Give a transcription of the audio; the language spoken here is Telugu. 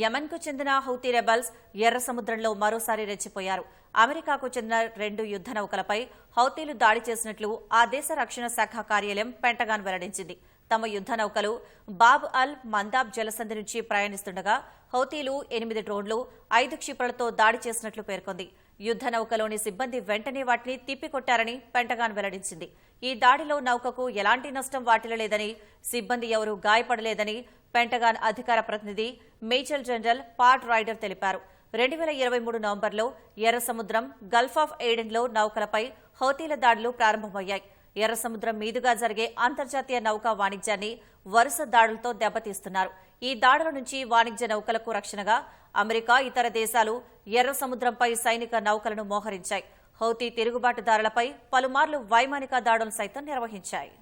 యమన్కు చెందిన హౌతీ రెబల్స్ ఎర్ర సముద్రంలో మరోసారి రెచ్చిపోయారు. అమెరికాకు చెందిన రెండు యుద్ధ నౌకలపై హౌతీలు దాడి చేసినట్లు ఆ దేశ రక్షణ శాఖ కార్యాలయం పెంటగాన్ వెల్లడించింది. తమ యుద్ధ నౌకలు బాబ్ అల్ మందాబ్ జలసంధి నుంచి ప్రయాణిస్తుండగా హౌతీలు ఎనిమిది డ్రోన్లు ఐదు క్షిపణులతో దాడి చేసినట్లు పేర్కొంది. యుద్ధ నౌకలోని సిబ్బంది వెంటనే వాటిని తిప్పికొట్టారని పెంటగాన్ వెల్లడించింది. ఈ దాడిలో నౌకకు ఎలాంటి నష్టం వాటిల్లలేదని సిబ్బంది ఎవరూ గాయపడలేదని పెంటగాన్ అధికార ప్రతినిధి మేజర్ జనరల్ పాట్ రైడర్ తెలిపారు. రెండు వేల ఇరవై మూడు నవంబర్లో ఎర్ర సముద్రం గల్ఫ్ ఆఫ్ ఎయిడెన్లో నౌకలపై హౌతీల దాడులు ప్రారంభమయ్యాయి. ఎర్ర సముద్రం మీదుగా జరిగే అంతర్జాతీయ నౌకా వాణిజ్యాన్ని వరుస దాడులతో దెబ్బతీస్తున్నారు. ఈ దాడుల నుంచి వాణిజ్య నౌకలకు రక్షణగా అమెరికా ఇతర దేశాలు ఎర్ర సముద్రంపై సైనిక నౌకలను మోహరించాయి. హౌతీ తిరుగుబాటుదారులపై పలుమార్లు వైమానిక దాడులు సైతం నిర్వహించాయి.